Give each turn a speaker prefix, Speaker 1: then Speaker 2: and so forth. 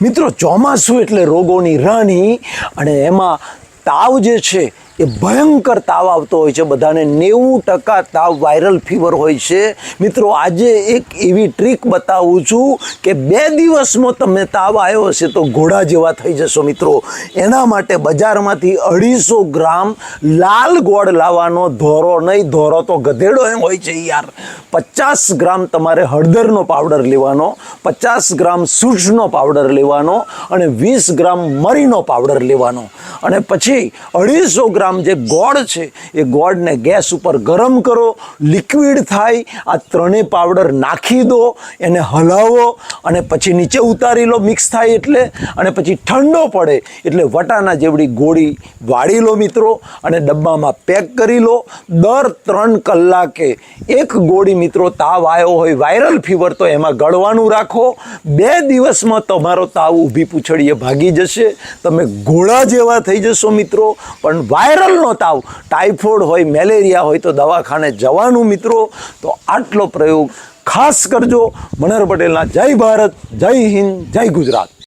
Speaker 1: મિત્રો ચોમાસું એટલે રોગોની રાણી અને એમાં તાવ જે છે એ ભયંકર તાવ આવતો હોય છે. બધાને નેવું ટકા તાવ વાયરલ ફીવર હોય છે. મિત્રો, આજે એક એવી ટ્રીક બતાવું છું કે બે દિવસમાં તમને તાવ આવ્યો હશે તો ઘોડા જેવા થઈ જશો મિત્રો. એના માટે બજારમાંથી અઢીસો ગ્રામ લાલ ગોળ લાવવાનો ધોરો નહીં, ધોરો તો ગધેડો એમ હોય છે યાર. પચાસ ગ્રામ તમારે હળદરનો પાવડર લેવાનો, પચાસ ગ્રામ સૂઝનો પાવડર લેવાનો અને વીસ ગ્રામ મરીનો પાવડર લેવાનો. અને પછી અઢીસો ગ્રામ જે ગોળ છે, એ ગોળને ગેસ ઉપર ગરમ કરો, લિક્વિડ થાય, આ ત્રણેય પાવડર નાખી દો, એને હલાવો અને પછી નીચે ઉતારી લો, મિક્સ થાય એટલે, અને પછી ઠંડો પડે એટલે વટાના જેવડી ગોળી વાળી લો મિત્રો અને ડબ્બામાં પેક કરી લો. દર ત્રણ કલાકે એક ગોળી મિત્રો તાવ આવ્યો હોય, વાયરલ ફીવર તો એમાં ગળવાનું રાખો. બે દિવસમાં તમારો તાવ ઊભી પૂછડીએ ભાગી જશે. તમે ઘોડા જેવા થઈ જશો મિત્રો, પણ વાયરલનો તાવ ટાઇફોઇડ હોય, મેલેરિયા હોય તો દવાખાને જવાનું મિત્રો. તો આટલો પ્રયોગ ખાસ કરજો. મનહર પટેલના જય ભારત, જય હિન્દ, જય ગુજરાત.